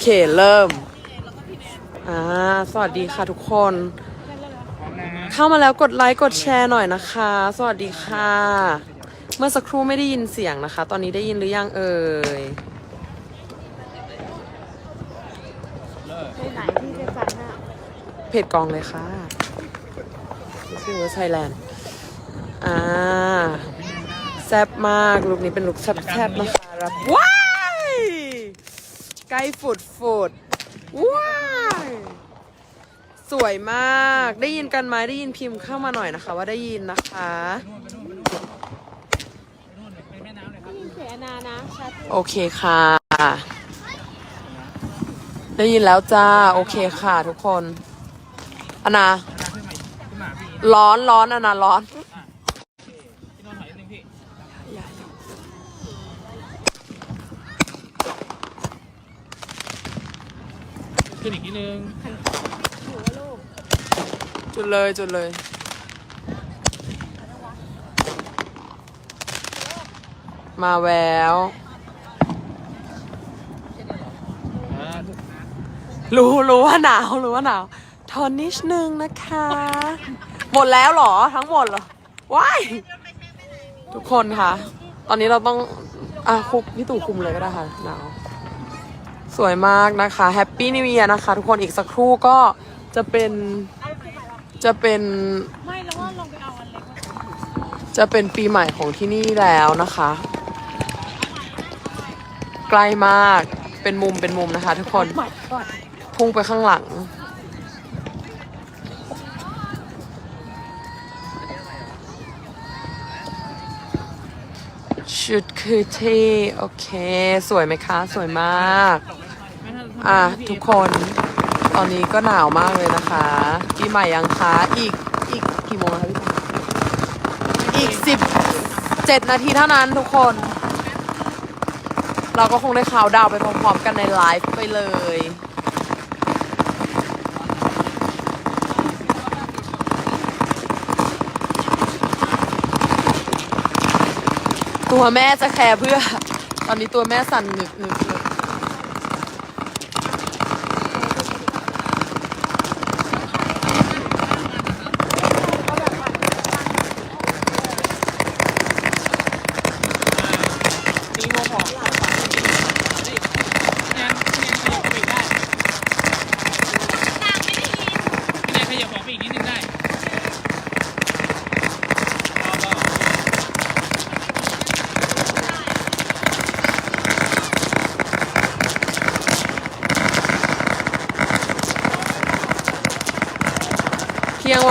เคเริ่มแล้วก็พี่แนนอ่าสวัสดีค่ะทุกคน เข้ามาแล้วกดไลค์กดแชร์หน่อยนะคะ สวัสดีค่ะ เมื่อสักครู่ไม่ได้ยินเสียงนะคะ ตอนนี้ได้ยินหรือยังเอ่ยไปไหนที่เจสันน่ะเพจกองเลยค่ะชื่อว่าไทยแลนด์อ่าแซ่บมากลุคนี้เป็นลุคแซ่บๆนะคะรับว้าย ใกล้ฝุดฝุดว้ายสวยมากได้ยินกันไหมได้ยินพิมพ์เข้ามาหน่อยนะคะ ว่าได้ยินนะคะได้ยินเสียงแอนนานะชัดโอเคค่ะ ได้ยินแล้วจ้า โอเคค่ะทุกคนอนาร้อนร้อนอนาร้อน ขึ้นอีกนิดนึงจุดเลยจุดเลยมาแววอ่ารู้รู้ว่าหนาวรู้ว่าหนาวทอนนิดนึงนะคะ หมดแล้วเหรอทั้งหมดเหรอว้ายทุกคนค่ะ ตอนนี้เราต้องอะคุมพี่ตู่คุมเลยก็ได้ค่ะหนาว สวยมากนะคะแฮปปี้นิว e ยนะคะ ทุกคนอีกสักครู่ก็จะเป็นจะเป็นไม่แล้วว่าลงไปเอาอันเล็กจะเป็นปีใหม่ของที่นี่แล้วนะคะ ใกล้มากเป็นมุมเป็นมุมนะคะ ทุกคนพุ่งไปข้างหลัง ชุดคือที่โอเค สวยไหมคะ สวยมาก อะทุกคนตอนนี้ก็หนาวมากเลยนะคะปีใหม่ยังคะอีกอีกกี่โมงแล้วคะพี่อีกสิบเจ็ดนาทีเท่านั้นทุกคน เราก็คงได้ข่าวดาวไปพร้อมๆกันในไลฟ์ไปเลย ตัวแม่จะแคร์เพื่อ ตอนนี้ตัวแม่สั่นหนึกหนึก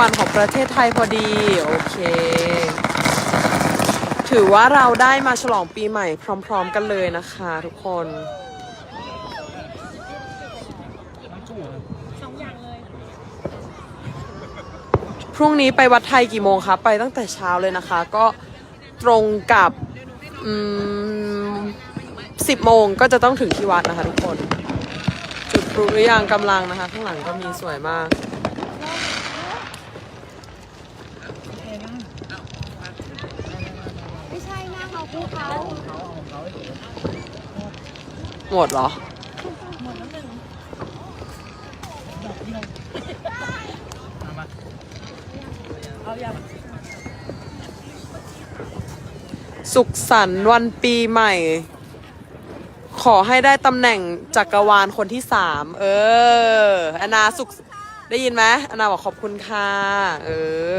วันของประเทศไทยพอดี โอเค ถือว่าเราได้มาฉลองปีใหม่พร้อมๆกันเลยนะคะทุกคนพรุ่งนี้ไปวัดไทยกี่โมงคะ ไปตั้งแต่เช้าเลยนะคะ ก็ตรงกับสิบโมงก็จะต้องถึงที่วัดนะคะทุกคน จุดพลุหรือยังกำลังนะคะ ข้างหลังก็มีสวยมาก ไม่ใช่ หมดเหรอ สุขสันต์วันปีใหม่ ขอให้ได้ตำแหน่งจักรวาลคนที่สามเอออนนาสุขได้ยินไหมอนนาบอกขอบคุณค่ะ เอ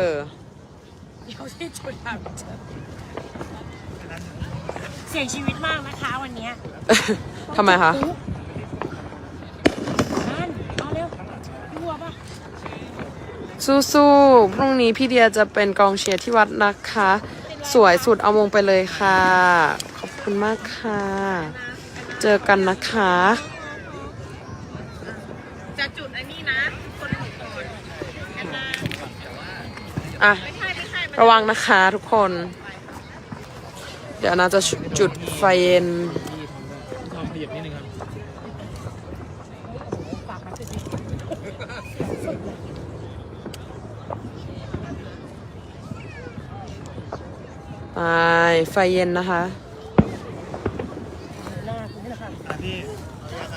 อ เดี๋ยวที่จุดแบบเสี่ยงชีวิตมากนะคะวันเนี้ยทำไมคะ นั่นเอาเร็วพี่บัวป่ะสู้ๆ พรุ่งนี้พี่เดียจะเป็นกองเชียร์ที่วัดนะคะ สวยสุดเอามงไปเลยค่ะ ขอบคุณมากค่ะ เจอกันนะคะ จะจุดอันนี้นะคนหนึ่งก่อนแอนนาอะ ไม่ใช่ไม่ใช่มันระวังนะคะทุกคนเดี๋ยวนาจะจุดไฟเย็นขยับนิดนึงครับไปไฟเย็นนะคะ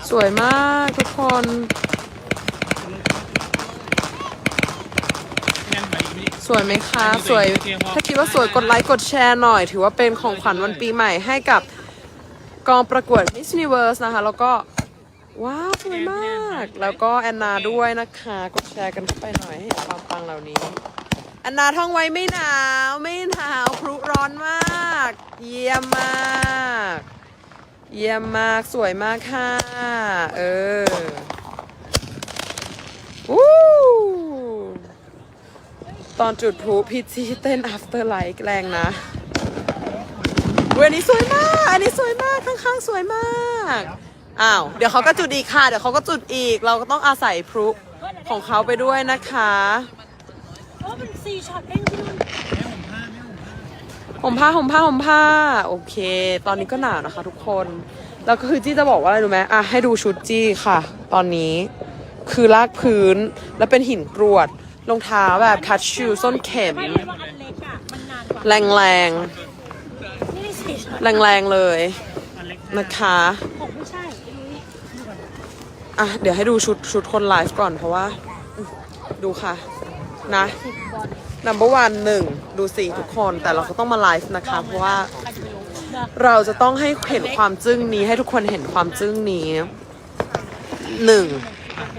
สวยมากทุกคน แน่นไปอีกนิด สวยไหมคะ สวย ถ้าคิดว่าสวยกดไลค์กดแชร์หน่อย ถือว่าเป็นของขวัญวันปีใหม่ให้กับกองประกวด Miss Universe นะคะ แล้วก็ว้าวสวยมาก แล้วก็แอนนาด้วยนะคะ กดแชร์กันเข้าไปหน่อยให้เห็นความปังเหล่านี้แอนนาท่องไว้ไม่หนาว ไม่หนาวพรุร้อนมาก เยี่ยมมาก เยี่ยมมากสวยมากค่ะ เออวู้ ตอนจุดพลุพีจีเต้น after light แรงนะเวอันนี้สวยมาก อันนี้สวยมาก ข้างๆ สวยมาก อ้าว เดี๋ยวเขาก็จุดอีกค่ะ เดี๋ยวเขาก็จุดอีก เราก็ต้องอาศัยพลุของเขาไปด้วยนะคะเพราะว่าเป็นซีช็อตเองพี่นุ่นห่มผ้าห่มผ้าห่มผ้า โอเค ตอนนี้ก็หนาวนะคะทุกคน แล้วก็คือจี้จะบอกว่าอะไรรู้ไหมอะให้ดูชุดจี้ค่ะ ตอนนี้ คือลากพื้น แล้วเป็นหินกรวด รองเท้าแบบคัชชูส้นเข็ม ไม่เลยว่าอันเล็กอะ มันนานกว่าแรงแรงนี่ได้ซีช็อตแรงแรงๆเลยอันเล็กนะคะของไม่ใช่ไม่รู้นี่อะ เดี๋ยวให้ดูชุดชุดคนไลฟ์ก่อนเพราะว่าอืมดูค่ะ นะสิบบอล number one หนึ่งดูสิทุกคนแต่เราก็ต้องมาไลฟ์นะคะ เพราะว่าใครจะไปรู้เนอะเราจะต้องให้เห็นความจึ้งนี้ให้ทุกคนเห็นความจึ้งนี้หนึ่ง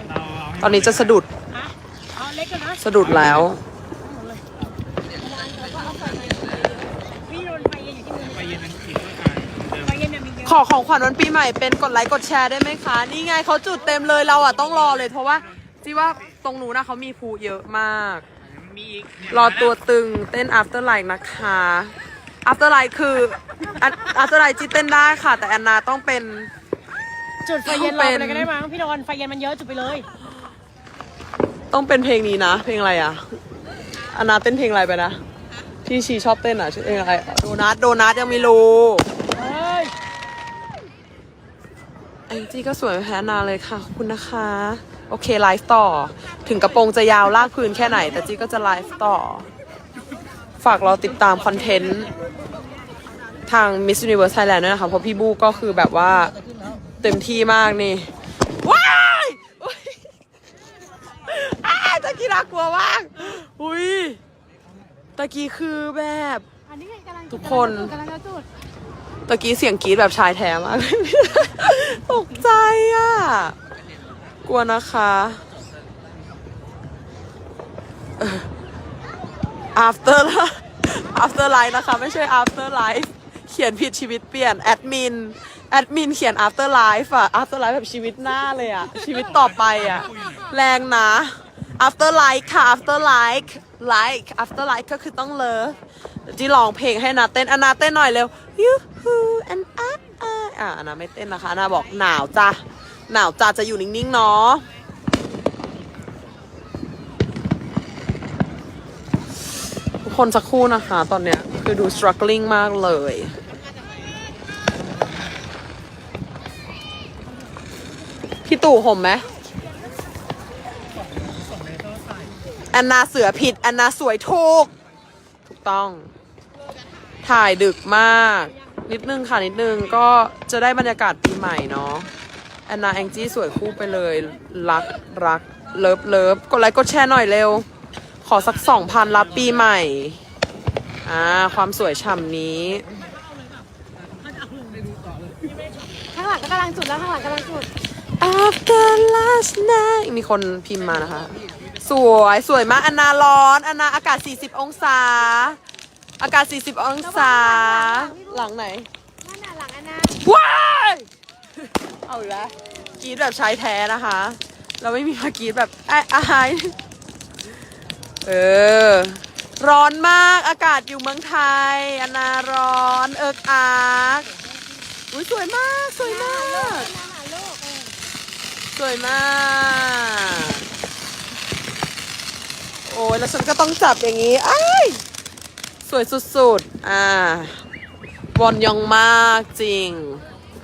เราเอาตอนนี้จะสะดุด สะดุดแล้วพี่โดนไฟเย็นอยู่ที่มือไปเย็นทั้งทีก็อ่านเดิมไฟเย็นเนี่ยมีเยอะขอของขวัญวันปีใหม่เป็นกดไลค์กดแชร์ได้ไหมคะ นี่ไงเขาจุดเต็มเลยเราอะต้องรอเลยเพราะว่าที่ว่าตรงนู้นนะเขามีภูเยอะมากมีอีกเนี่ยรอตัวตึงเต้น after light นะคะ after light คือ after light จีเต้นได้ค่ะ แต่แอนนาต้องเป็นจุดไฟเย็นรอไปเลยก็ได้มั้งพี่โดนไฟเย็นมันเยอะจุดไปเลย ต้องเป็นเพลงนี้นะ เพลงอะไรอะแอนนาเต้นเพลงอะไรไปนะ ที่ชีชอบเต้นอะชื่อเพลงอะไร โดนัท โดนัทยังไม่รู้เฮ้ยแองจี้ก็สวยไม่แพ้แอนนาเลยค่ะ ขอบคุณนะคะ โอเค ไลฟ์ต่อ ถึงกระโปรงจะยาวลากพื้นแค่ไหน แต่จี้ก็จะไลฟ์ต่อ ฝากเราติดตามคอนเทนต์ ทาง Miss Universe Thailand ด้วยนะคะ เพราะพี่บูก็คือแบบว่าเต็มที่มากนี่ ว้ายอุ๊ย อ้ายตะกี้น่ากลัวมากอุ้ยตะกี้คือแบบ อันนี้ไงกำลังทุกคน กำลังจะจุดตะกี้เสียงกรี๊ดแบบชายแท้มาก ตกใจอะ กลัวนะคะเออ after after life นะคะ ไม่ใช่ after life เขียนผิดชีวิตเปลี่ยน แอดมิน แอดมินเขียน after life อะ after life แบบชีวิตหน้าเลยอะ ชีวิตต่อไปอะ แรงนะ after life ค่ะ after life like after life ก็คือต้องเลิฟที่ร้องเพลงให้นาเต้นอนาเต้นหน่อยเร็ว you who and I I อะอนาไม่เต้นนะคะอนนาบอกหนาวจ้ะหนาวจ้ะจะอยู่นิ่งๆเนาะทุกคนสักครู่นะคะ ตอนเนี้ยคือดู struggling มากเลยพี่ตู่ห่มไหม อนนาเสือผิดแอนนาสวยถูก ถูกต้อง ถ่ายดึกมาก นิดนึงค่ะ นิดนึงก็จะได้บรรยากาศปีใหม่เนาะแอนนาแองจี้สวยคู่ไปเลย รักรักเลิฟเลิฟกดไลค์กดแชร์หน่อยเร็ว ขอสักสองพันรับปีใหม่อ่าความสวยฉ่ำนี้ข้างหลังก็กำลังจุดแล้วข้างหลังกำลังจุด After last night มีคนพิมพ์มานะคะ สวยสวยมากอันนาร้อนอันนาอากาศ 40 องศา อากาศ 40 องศา หลังไหนนั่นน่ะหลังอันนะว้ายเอาอีกแล้วกรีดแบบชายแท้นะคะ เราไม่มีมากรีดแบบไอ้อายเออ ร้อนมากอากาศอยู่เมืองไทยอันนาร้อนเอิกอาร์กอุ้ยสวยมาก สวยมากหน้าหาลูกเออสวยมากโอ้ยแล้วฉันก็ต้องจับอย่างนี้ไอ้สวยสุดๆ อ่าวอนยองมากจริง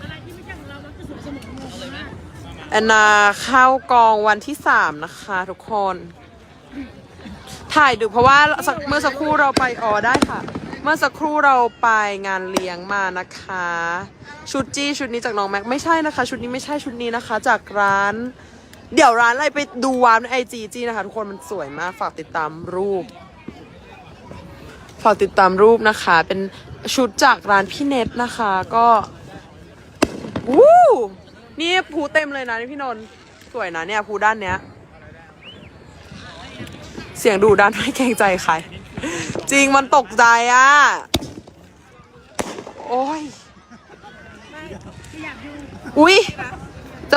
อะไรที่ไม่ใช่ของเรามันจะสวยเสมอเลยมากแอนนาเข้ากองวันที่สามนะคะทุกคน ถ่ายดึกเพราะว่าเมื่อสักครู่เราไปอ๋อได้ค่ะ เมื่อสักครู่เราไปงานเลี้ยงมานะคะ ชุดจี้ชุดนี้จากน้องแม็กไม่ใช่นะคะ ชุดนี้ไม่ใช่ชุดนี้นะคะ จากร้าน เดี๋ยวร้านอะไรไปดูวานในไอจีจี้นะคะ ทุกคนมันสวยมาก ฝากติดตามรูป ฝากติดตามรูปนะคะ เป็นชุดจากร้านพี่เน็ตนะคะก็วู้นี่ภูเต็มเลยนะนี่พี่นนท์สวยนะเนี่ยภูด้านเนี้ย เสียงดูด้านไม่เกรงใจใคร จริงมันตกใจอะ โอ้ย อุ๊ย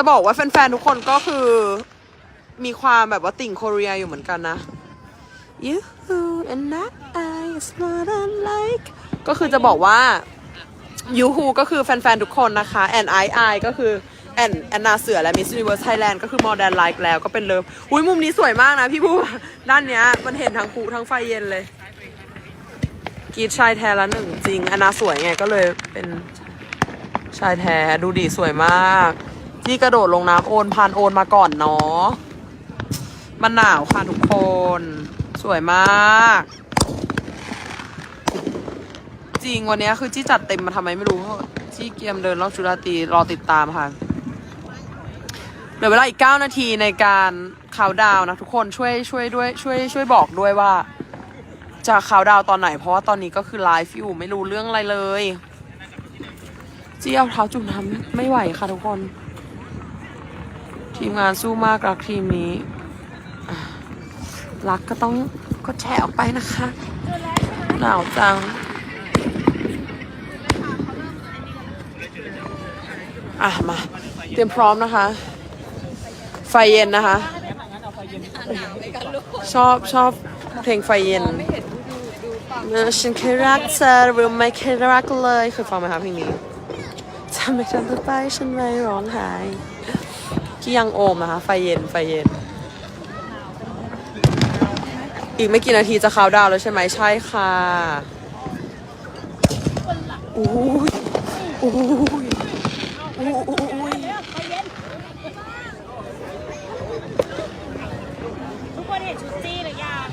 จะบอกว่าแฟนๆ ทุกคนก็คือ มีความแบบว่าติ่งโคเรียอยู่เหมือนกันนะ You and I is what I like ก็คือจะบอกว่า ยูฮูก็คือแฟนๆ ทุกคนนะคะ and I I ก็คือแอนแอนนาเสือและ Miss Universe Thailand ก็คือ Modern Like แล้วก็เป็นเลิฟอุ้ยมุมนี้สวยมากนะพี่ผู้ด้านเนี้ยมันเห็นทั้งภูทั้งไฟเย็นเลยกีดชายแท้ละหนึ่งจริงแอนนาสวยไงก็เลยเป็นชายแท้ดูดีสวยมาก ที่กระโดดลงน้ำโอนพานโอนมาก่อนเนาะมันหนาวค่ะทุกคน สวยมาก จริงวันนี้คือจี้จัดเต็มมาทำไมไม่รู้เพราะจี้เกียมเดินรอบจุฬาตีรอติดตามค่ะเหลือเวลาอีก 9 นาทีในการข่าวดาวนะทุกคนช่วยช่วยด้วยช่วยช่วยบอกด้วยว่า จะข่าวดาวตอนไหน เพราะว่าตอนนี้ก็คือไลฟ์อยู่ไม่รู้เรื่องอะไรเลย เจี้เอาเท้าจุ่มน้ำไม่ไหวค่ะทุกคน ทีมงานสู้มากรักทีมนี้ รักก็ต้องก็แชร์ออกไปนะคะ หนาวจัง อะ มา เตรียมพร้อมนะคะ ไฟเย็นนะคะ ชอบชอบเพลงไฟเย็นเมื่อฉันเคยรักเธอหรือไม่เคยรักเลยเคยฟังไหมคะเพลงนี้ทำไมทำไปฉันไม่ร้องไห้ ที่ยังโอมนะคะ ไฟเย็นไฟเย็น อีกไม่กี่นาทีจะเข้าน์ดาวแล้วใช่ไหมใช่ค่ะอุ้ยอุ้ยอุ้ยอุ้ยทุกคนเห็นชุดจี้หรือยัง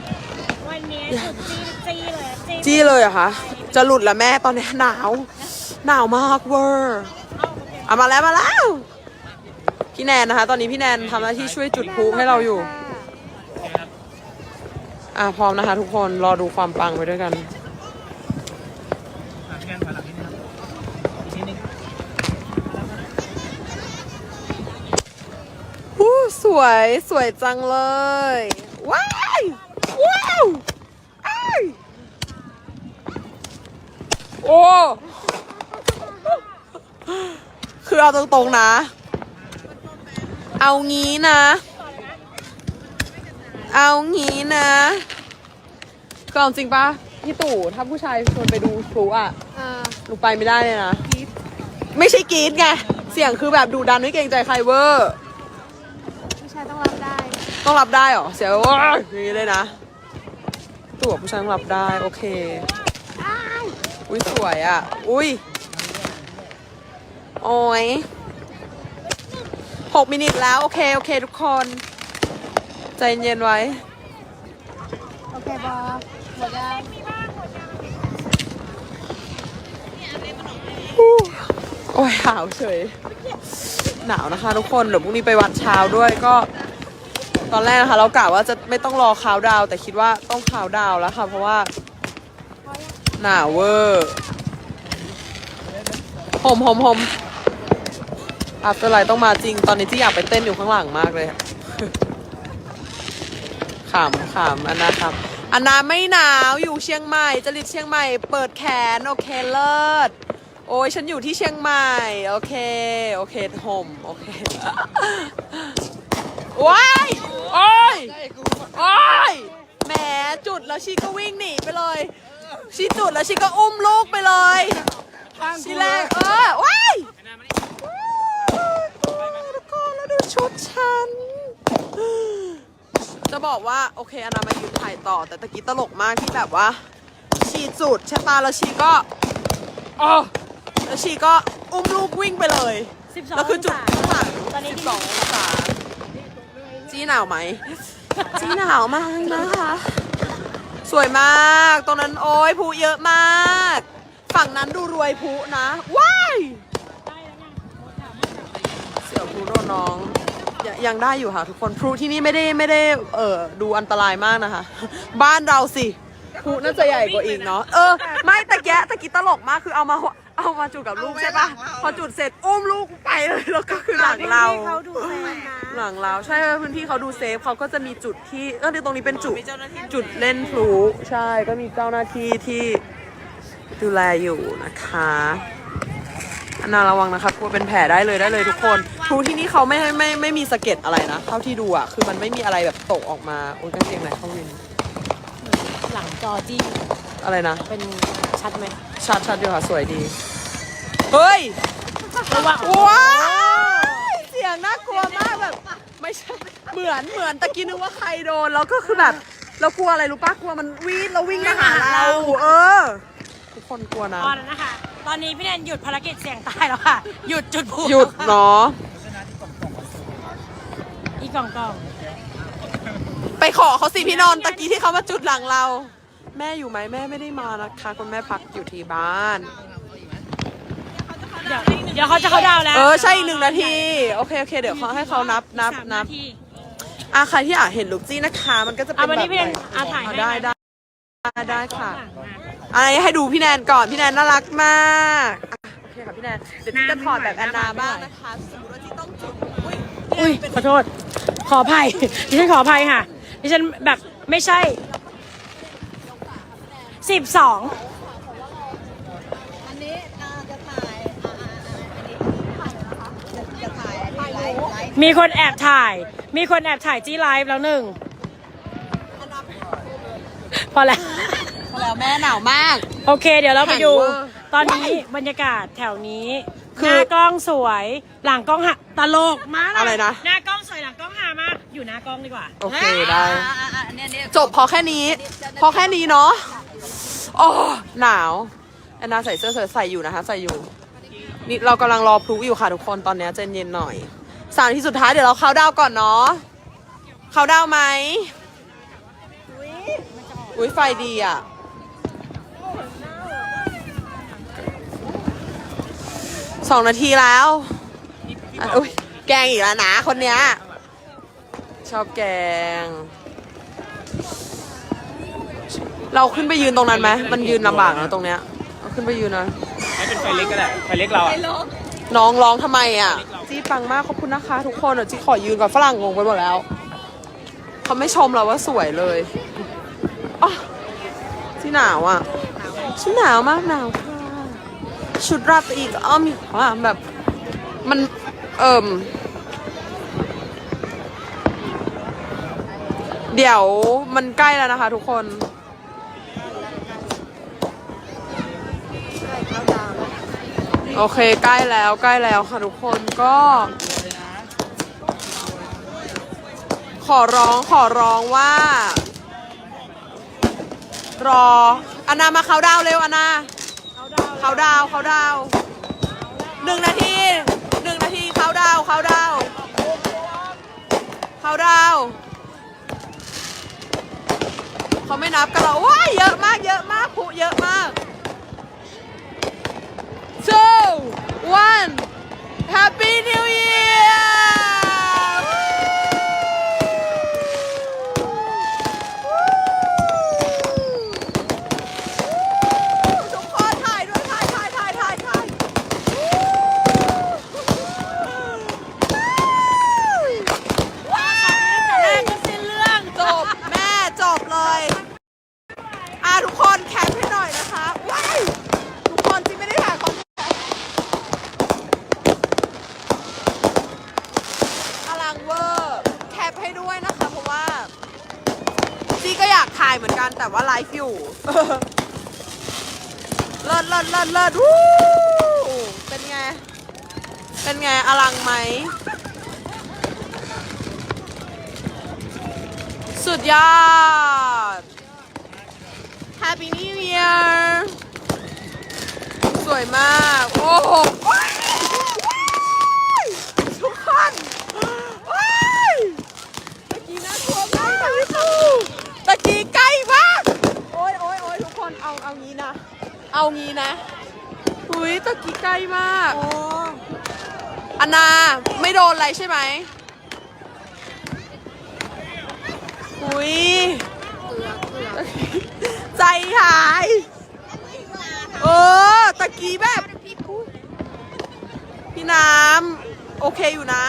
วันนี้ชุดจี้จี้เลยจี้เลยเหรอะคะจะหลุดล้วแม่ตอนนี้หนาว หนาวมากเวอร์เอามาแล้วมาแล้ว พี่แนนนะคะ ตอนนี้พี่แนนทำหน้าที่ช่วยจุดพลุให้เราอยู่ อะพร้อมนะคะ ทุกคนรอดูความปังไปด้วยกันอะพี่แอนถอยหลังนิดนึงครับอีกนิดนึงอู้สวยสวยจังเลย ว้ายว้าวอ้ายโอ้ คือเอาตรงๆนะ เอางี้นะ เอางี้นะคือเอาจริงปะพี่ตู่ถ้าผู้ชายชวนไปดูพลุอะหนูไปไม่ได้เลยนะ ไม่ใช่กรีดไง เสียงคือแบบดูดันไม่เกรงใจใครเวอร์ผู้ชายต้องรับได้ ต้องรับได้เหรอ เสียงว่าอย่างนี้เลยนะตัวผู้ชายต้องรับได้ โอเค อุ้ยสวยอะ อุ้ยโอ้ย หกมินิทแล้ว โอเค โอเค ทุกคน ใจเย็นไว้ โอเคบอหมดยังโอ้ยหนาวเฉย หนาวนะคะทุกคน เดี๋ยวพรุ่งนี้ไปวัดเช้าด้วยก็ ตอนแรกนะคะ เรากะว่าจะไม่ต้องรอคาวดาวน์แต่คิดว่าต้องคาวดาวน์แล้วค่ะ เพราะว่า หนาวเวอร์ผมผมผม อัพเตอร์ไลต้องมาจริง ตอนนี้ที่อยากไปเต้นอยู่ข้างหลังมากเลยขำขำอันนาครับอันนาไม่หนาวอยู่เชียงใหม่จริตเชียงใหม่ เปิดแขนโอเคเลิศโอ้ยฉันอยู่ที่เชียงใหม่ โอเค โอเคห่มโอเคว้ายโอ้ยโอ้ยแหมจุดแล้วชีก็วิ่งหนีไปเลยชีจุดแล้วชีก็อุ้มลูกไปเลยชีแรกเออว้ายทุกคนแล้วดู ชุดฉัน จะบอกว่าโอเคอนามายืนถ่ายต่อ แต่ตะกี้ตลกมากที่แบบว่า ชีจุดใช่ปะแล้วชีก็อ๋อแล้วชีก็อุ้มลูกวิ่งไปเลย12แล้วคือจุดองศาข้างหลังตอนนี้สิบที่สององศาจีหนาวไหม จีหนาวมากนะคะ สวยมากตรงนั้นโอ้ยผูเยอะมาก ฝั่งนั้นดูรวยผูนะ ว้ายได้แล้วยังเสี่ยวพลุโดนน้อง ยงยังได้อยู่ค่ะทุกคนพลุที่นี่ไม่ได้ไม่ได้เออดูอันตรายมากนะคะ บ้านเราสิพลุน่าจะใหญ่กว่าอีกเนาะเออ ไม่ตะแกะตะกี้ตลกมากคือเอามาเอามาจุดกับลูกใช่ปะพอจุดเสร็จอุ้มลูกไปเลยแล้วก็คือหลังเราเขาดูแซงนะหลังเราใช่พื้นที่เขาดูเซฟเขาก็จะมีจุดที่ก็คือตรงนี้เป็นจุดจุดเล่นพลุใช่ก็มีเจ้าหน้าที่ที่ดูแลอยู่นะคะอันนาระวังนะคะกลัวเป็นแผลได้เลยได้เลยทุกคน พลุที่นี่เขาไม่ไม่ไม่มีสะเก็ดอะไรนะเท่าที่ดูอะคือมันไม่มีอะไรแบบตกออกมาโอ้ยกางเกงไหนเข้าวินหลังจอจี้อะไรนะ เป็นชัดไหมชัดชัดอยู่ค่ะสวยดี เฮ้ยระวังว้ายเสียงน่ากลัวมากแบบ ไม่ใช่เหมือนเหมือนตะกี้นึกว่าใครโดนแล้วก็คือแบบเรากลัวอะไรรู้ปะกลัวมันวิ่งเราวิ่งมาหาเราเออทุกคนกลัวนะตอนนั้นนะคะ ตอนนี้พี่แนนหยุดภารกิจเสี่ยงตายแล้วค่ะ หยุดจุดพลุหยุดเนาะ อีกกล่องกล่องไปขอเขาสิพี่นอนท์ตะกี้ที่เขามาจุดหลังเรา แม่อยู่ไหมแม่ไม่ได้มานะคะคุณแม่พักอยู่ที่บ้าน เดี๋ยวเดี๋ยวเขาจะเขาดาวน์แล้วเออใช่อีกหนึ่งนาทีโอเคโอเค เดี๋ยวเขาให้เขานับนับสามนับนาที อะใครที่อยากเห็นลุกจี้นะคะ มันก็จะเป็นอะวันแบนี้บพี่แนนไหอะถ่ายให้ ได้นะได้ได้ค่ะหลังมาอะไรให้ดูพี่แนนก่อนพี่แนนน่ารักมากอะโอเคค่ะพี่แนนเดี๋ยวพี่จะถอดแบบแอนนาบ้างนะคะสมมติว่าที่ต้องจุด อุ้ยอุ้ยขอโทษ ขออภัยดิฉันขออภัยค่ะดิฉันแบบไม่ใช่สิบสองอันนี้อ่าจะถ่ายอ่าอ่าอ่าอันนี้ถ่ายนะคะจะจะถ่ายอันนี้ไลฟ์ไลฟ์มีคนแอบถ่าย มีคนแอบถ่ายจี้ไลฟ์แล้วหนึ่งอันดับพอแล้ว แล้วแม่หนาวมาก โอเค เดี๋ยวเราไปดูแข่งเวอร์ตอนนี้บรรยากาศแถวนี้ คือหน้ากล้องสวย หลังกล้องหักตลกมากอะไรนะ หน้ากล้องสวยหลังกล้องหามาก อยู่หน้ากล้องดีกว่า โอเคได้อ่าอ่าอ่าอันเนี้ยเนี่ยจบพอแค่นี้ พอแค่นี้เนาะโอ้หนาวแอนนาใส่เสื้อใส่อยู่นะคะ ใส่อยู่ นี่เรากำลังรอพลุอยู่ค่ะทุกคนตอนนี้ใจเย็นหน่อยสามนาทีสุดท้ายเดี๋ยวเราเข้าน์ดาวน์ก่อนเนาะเข้าน์ดาวน์ไหมอุ้ยไฟดีอะ สองนาทีแล้วอะอุ้ยแกงอีกแล้วนะคนเนี้ย ชอบแกง เราขึ้นไปยืนตรงนั้นไหมมันยืนลำบากนะตรงเนี้ยเราขึ้นไปยืนนะ ให้เป็นไฟเล็กก็ได้ไฟเล็กเราอะน้องร้องทำไมอะ จี้ปังมากขอบคุณนะคะ ทุกคนเดี๋ยวจี้ขอยืนกับฝรั่งงงไปหมดแล้ว เขาไม่ชมเราว่าสวยเลยอ๋อที่หนาวอะฉันหนาวมากหนาวค่ะ ชุดราตรีก็อ้อมีคว่าแบบ มันเอิ่มเดี๋ยวมันใกล้แล้วนะคะทุกคนโอเคใกล้แล้วใกล้แล้วค่ะทุกคนก็ ขอร้องขอร้องว่า รออนามาเขาดาวเร็วอนา เขาดาวเขาดาวหนึ่งนาทีหนึ่งนาทีเขาดาวเขาดาวเขาดาวเขาไม่นับกันหรอว้ายเยอะมากเยอะมากผู้เยอะมาก two, one. Happy New Year! ทุกคนถ่ายด้วยถ่ายถ่ายถ่ายถ่ายถ่ายว้าว แรกก็สิ้นเรื่อง จบแม่จบเลย อะทุกคนแคปให้หน่อยนะคะว้ายทุกคนที่ไม่ได้ถ่ายคอนเทนต์อลังเวอร์แคปให้ด้วยนะคะ เพราะว่าจีก็อยากถ่ายเหมือนกันแต่ว่าไล ฟ์อยู่ เลิศเลิศเลิศเลิศวู้เป็นไง เป็นไง อลังไหม สุดยอด Happy New Year สวยมาก โอ้โห ล้มากโอ้อันนาไม่โดนอะไรใช่ไหมอุ้ยใจหายเออตะกี้แบบ พี่น้ำโอเคอยู่นะ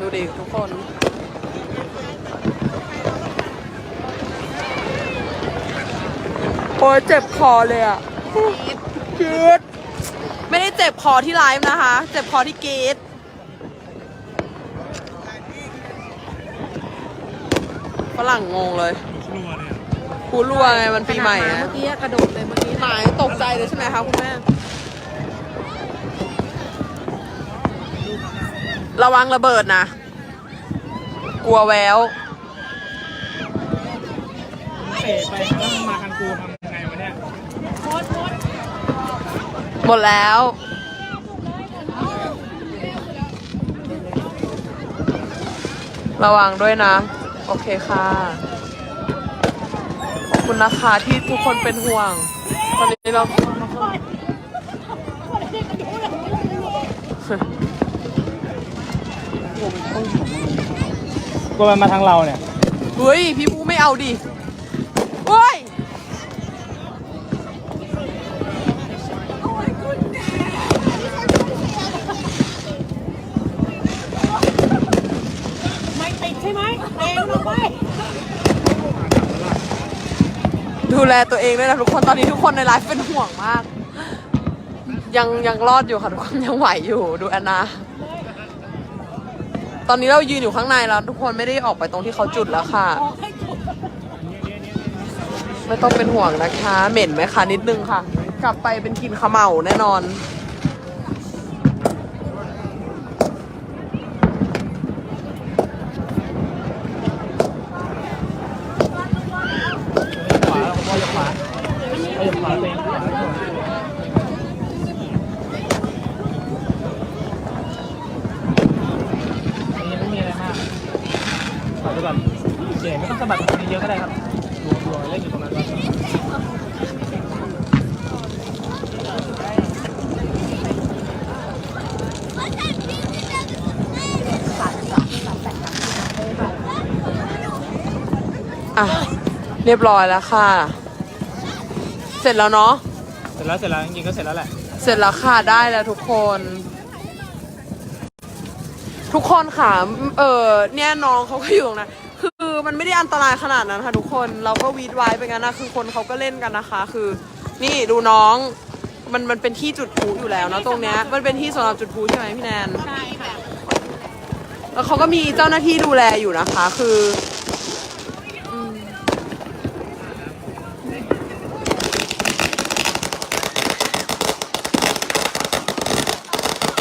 ดูดิทุกคน โอ้ยเจ็บคอเลยอะกรีดไม่ได้เจ็บคอที่ไลฟ์นะคะ เจ็บคอที่กรีดฝรั่งงงเลยกูรัวไงมันปีใหม่อะเมื่อกี้กระโดดเลยเมื่อกี้หมายตกใจเลยใช่ไหมคะคุณแม่ระวังระเบิดนะ กลัวแววเตะไปแล้วมันมาทางกูทำยังไงวะเนี่ย หมดแล้ว ระวังด้วยนะ โอเคค่ะขอบคุณนะคะที่ทุกคนเป็นห่วง ตอนนี้เรากลัวมันมาทางเราเนี่ย เฮ้ย พี่ปูไม่เอาดิเฮ้ย ไม่ติดใช่ไหมเองลงไป ดูแลตัวเองด้วยนะทุกคนตอนนี้ทุกคนในไลฟ์เป็นห่วงมาก ยังยังรอดอยู่ค่ะทุกคนยังไหวอยู่ดูแอนนาตอนนี้เรายืนอยู่ข้างในแล้ว ทุกคนไม่ได้ออกไปตรงที่เขาจุดแล้วค่ะ ไม่ต้องเป็นห่วงนะคะ เหม็นไหมคะนิดนึงค่ะ กลับไปเป็นกลินขมเหลาแน่นอน ขวาแล้วพ่อยกขวาพ่อยกขวาตัวเองขวาอันนี้ไม่มีอะไรมากขวาไป ก่อนเจ๋ไม่ต้องสะบัดตรงนี้เยอะก็ได้ครับรวมรวมเล่นอยู่ตรงนั้นก่อนอะ เรียบร้อยแล้วค่ะ เสร็จแล้วเนาะ เสร็จแล้วเสร็จแล้วจริงๆก็เสร็จแล้วแหละ เสร็จแล้วค่ะได้แล้วทุกคน ทุกคนค่ะ เออเนี่ยน้องเขาก็อยู่ตรงนั้นคือมันไม่ได้อันตรายขนาดนั้นค่ะทุกคน เราก็วีดไว้ไปงั้นนะ คือคนเขาก็เล่นกันนะคะ คือ นี่ดูน้อง มันมันเป็นที่จุดพลุอยู่แล้วนะตรงเนี้ย มันเป็นที่สำหรับจุดพลุใช่ไหมพี่แนน ใช่ค่ะ แล้วเขาก็มีเจ้าหน้าที่ดูแลอยู่นะคะ คืออืม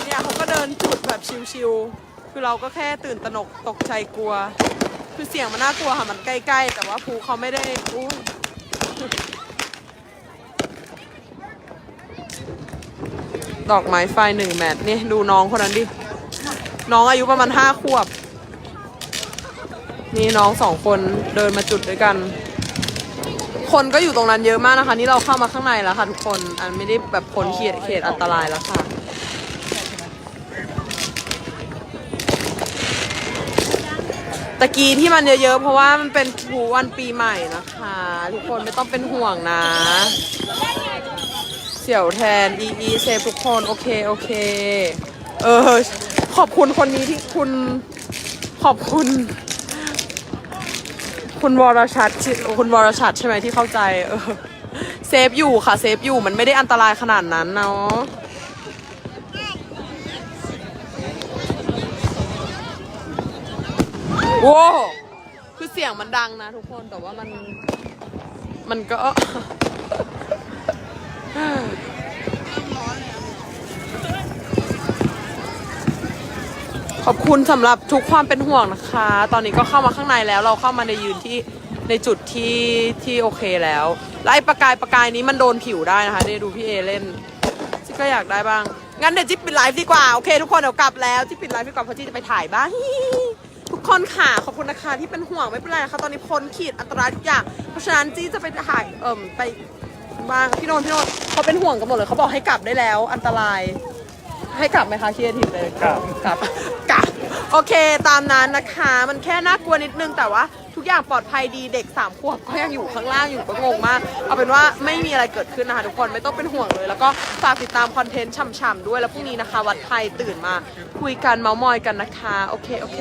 เนี่ยเขาก็เดินจุดแบบชิวๆ คือเราก็แค่ตื่นตระหนกตกใจกลัว คือเสียงมันน่ากลัวค่ะมันใกล้ ๆ แต่ว่าภูเขาไม่ได้อู้ดอกไม้ไฟหนึ่งแมทนี่ดูน้องคนนั้นดิ น้องอายุประมาณห้าขวบ นี่น้องสองคนเดินมาจุดด้วยกัน คนก็อยู่ตรงนั้นเยอะมากนะคะ นี่เราเข้ามาข้างในแล้วค่ะทุกคน อันไม่ได้แบบพ้นเขตเขตอันตรายแล้วค่ะ ตะกี้ที่มันเยอะๆ เพราะว่ามันเป็นผูวันปีใหม่นะคะ ทุกคนไม่ต้องเป็นห่วงนะ เสี่ยวแทนอีอีเซฟทุกคน โอเค โอเค เออ ขอบคุณคนนี้ที่คุณ ขอบคุณ คุณวรชัดคุณวรชัดใช่ไหมที่เข้าใจ เออ เซฟอยู่ค่ะ เซฟอยู่มันไม่ได้อันตรายขนาดนั้นเนาะ โว้วคือเสียงมันดังนะทุกคนแต่ว่ามัน มันก็ ขอบคุณสำหรับทุกความเป็นห่วงนะคะ ตอนนี้ก็เข้ามาข้างในแล้วเราเข้ามาในยืนที่ในจุดที่ที่โอเคแล้วแล้วไอ้ประกายประกายนี้มันโดนผิวได้นะคะได้ดูพี่เอเล่นจิ๊บก็อยากได้บ้าง งั้นเดี๋ยวจิ๊บปิดไลฟ์ดีกว่า โอเคทุกคนเดี๋ยวกลับแล้วจิ๊บปิดไลฟ์ดีกว่าเพราะจิ๊บจะไปถ่ายบ้าง ทุกคนค่ะ ขอบคุณนะคะที่เป็นห่วงไม่เป็นไรนะคะตอนนี้พ้นขีดอันตรายทุกอย่าง เพราะฉะนั้นจี้จะไปถ่ายเอิ่มไปบ้างพี่โนนท์พี่โนนท์เขาเป็นห่วงกันหมดเลยเขาบอกให้กลับได้แล้ว อันตราย ให้กลับไหมคะคีทีเลยกลับกลับกลับโอเค ตามนั้นนะคะ มันแค่น่ากลัวนิดนึงแต่ว่า ทุกอย่างปลอดภัยดีเด็กสามขวบก็ยังอยู่ข้างล่างอยู่ก็งงมาก เอาเป็นว่าไม่มีอะไรเกิดขึ้นนะคะทุกคนไม่ต้องเป็นห่วงเลย แล้วก็ฝากติดตามคอนเทนต์ฉ่ำๆด้วยแล้วพรุ่งนี้นะคะ วัดไทยตื่นมา คุยกันเมาส์มอยกันนะคะ โอเคโอเค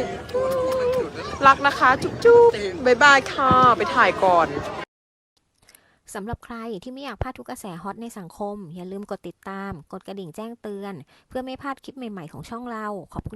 รักนะคะ จุ๊บจุ๊บบายบายค่ะไปถ่ายก่อนสำหรับใครที่ไม่อยากพลาดทุกกระแสฮอตในสังคม อย่าลืมกดติดตาม กดกระดิ่งแจ้งเตือน เพื่อไม่พลาดคลิปใหม่ ๆ ของช่องเรา ขอบคุณ